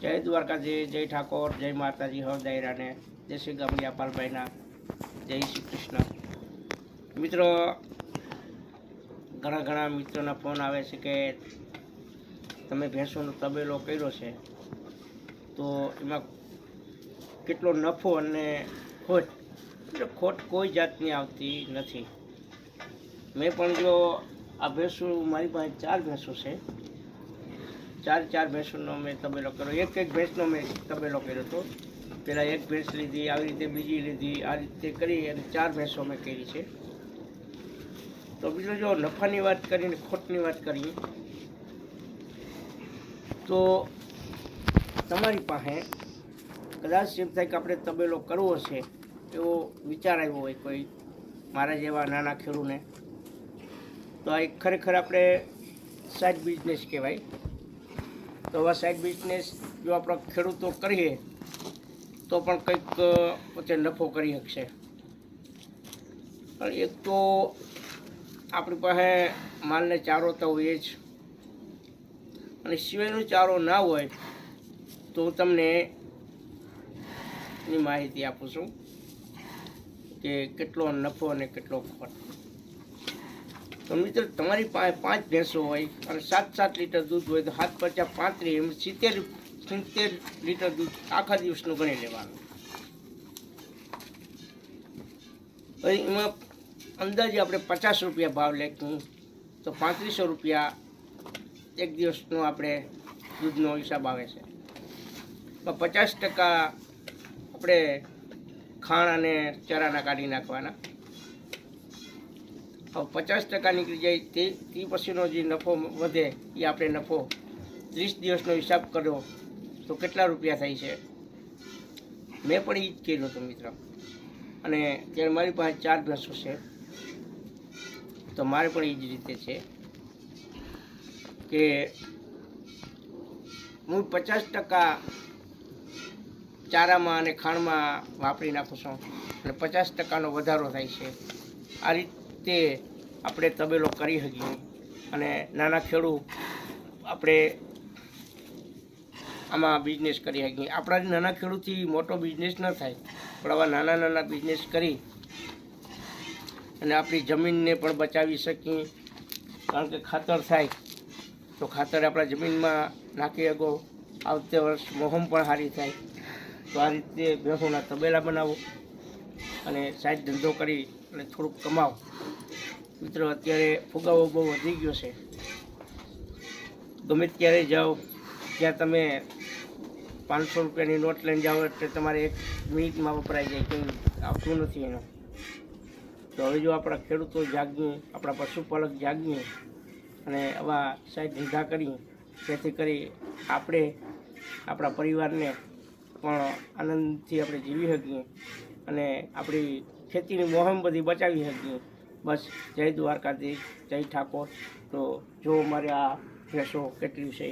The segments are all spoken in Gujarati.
જય દ્વારકાજી જય ઠાકોર, જય માતાજી, હર દાયરાને જય શ્રી ગામડિયા પાલભાઈના જય શ્રી કૃષ્ણ. મિત્રો, ઘણા ઘણા મિત્રોના ફોન આવે છે કે તમે ભેંસોનો તબેલો કર્યો છે. તો એમાં કેટલો નફો અને ખોટ, એટલે ખોટ કોઈ જાતની આવતી નથી. મેં પણ જો આ ભેંસો, મારી પાસે ચાર ભેંસો છે. ચાર ચાર ભેંસોનો મેં તબેલો કર્યો. એક એક ભેંસનો મેં તબેલો કર્યો હતો પહેલાં એક ભેંસ લીધી, આવી રીતે બીજી લીધી, આ રીતે કરી અને ચાર ભેંસો મેં કરી છે. તો બીજો જો નફાની વાત કરીને ખોટની વાત કરીએ તો તમારી પાસે કદાચ એમ થાય કે આપણે તબેલો કરવો છે, એવો વિચાર આવ્યો હોય કોઈ મારા જેવા નાના ખેડૂને. તો આ એક ખરેખર આપણે સાઈડ બિઝનેસ કહેવાય. તો આવા સાઈડ બિઝનેસ જો આપણે ખેડૂતો કરીએ, તો પણ કંઈક પોતે નફો કરી શકશે. પણ એક તો આપણી પાસે માલને ચારો તો હોય જ. અને સિવાયનો ચારો ના હોય, તો હું તમને એની માહિતી આપું છું કે કેટલો નફો અને કેટલો ખોટ. તો મિત્રો, તમારી પાસે પાંચ ભેંસો હોય અને સાત સાત લીટર દૂધ હોય તો હાથ પચાસ પાંત્રીસ એમ સિત્તેર સિત્તેર લીટર દૂધ આખા દિવસનું ગણી લેવાનું. પછી એમાં અંદાજે આપણે પચાસ રૂપિયા ભાવ લેખું તો પાંત્રીસો રૂપિયા એક દિવસનો આપણે દૂધનો હિસાબ આવે છે. પચાસ ટકા આપણે ખાણ અને ચરાના કાઢી નાખવાના. પચાસ ટકા નીકળી જાય તે તે પછીનો જે નફો વધે, એ આપણે નફો ત્રીસ દિવસનો હિસાબ કર્યો, તો કેટલા રૂપિયા થાય છે? મેં પણ એ જ કર્યું હતું, મિત્ર. અને ત્યારે મારી પાસે ચાર ભેંસો છે. તો મારે પણ એ જ રીતે છે કે હું પચાસ ટકા ચારામાં અને ખાણમાં વાપરી નાખું છું. અને પચાસ ટકાનો વધારો થાય છે. આ રીતે આપણે તબેલો કરી શકીએ. અને નાના ખેડૂત આપણે આમાં બિઝનેસ કરી શકીએ. આપણા નાના ખેડૂતથી મોટો બિઝનેસ ન થાય, પણ આવા નાના નાના બિઝનેસ કરી અને આપણી જમીનને પણ બચાવી શકીએ. કારણ કે ખાતર થાય, તો ખાતર આપણા જમીનમાં નાખી શકો આવતે વર્ષ મોહમ પણ સારી થાય. તો આ રીતે ભેંસોના તબેલા બનાવો અને સાઈડ ધંધો કરી અને થોડુંક કમાવો. મિત્રો, અત્યારે ફુગાવો બહુ વધી ગયો છે. ગમે ત્યારે જાઓ, ત્યાં તમે પાંચસો રૂપિયાની નોટ લઈને જાઓ એટલે તમારે એક મિનિટમાં વપરાઈ જાય કંઈ આવતું નથી એનું. તો હવે જો આપણા ખેડૂતો જાગીએ, આપણા પશુપાલક જાગીએ અને આવા સાઈડ ધંધા કરી, જેથી કરી આપણે, આપણા પરિવારને પણ આનંદથી આપણે જીવી શકીએ અને આપણી ખેતીની મોહમ બધી બચાવી શકીએ. બસ જય દ્વારકાધીશ જય ઠાકોર. તો જો મારે આ ભેંસો કેટલી છે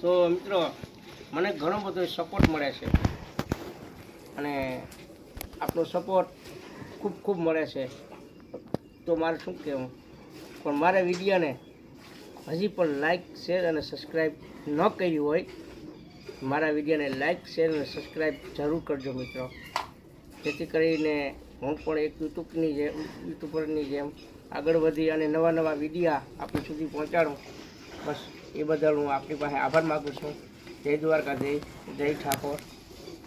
તો મિત્રો, મને ઘણો બધો સપોર્ટ મળે છે. અને આપણો સપોર્ટ ખૂબ ખૂબ મળે છે. તો મારે શું કહેવું? પણ મારા વિડીયોને હજી પણ લાઈક શેર અને સબસ્ક્રાઈબ ન કર્યું હોય, મારા વિડીયોને લાઇક શેર અને સબસ્ક્રાઈબ જરૂર કરજો મિત્રો. જેથી કરીને હું પણ એક યુટ્યુબની જેમ, યુટ્યુબરની જેમ આગળ વધી અને નવા નવા વિડીયા આપણી સુધી પહોંચાડું. બસ. એ બદલ હું આપણી પાસે આભાર માગું છું. જય દ્વારકાધીશ. જય ઠાકોર.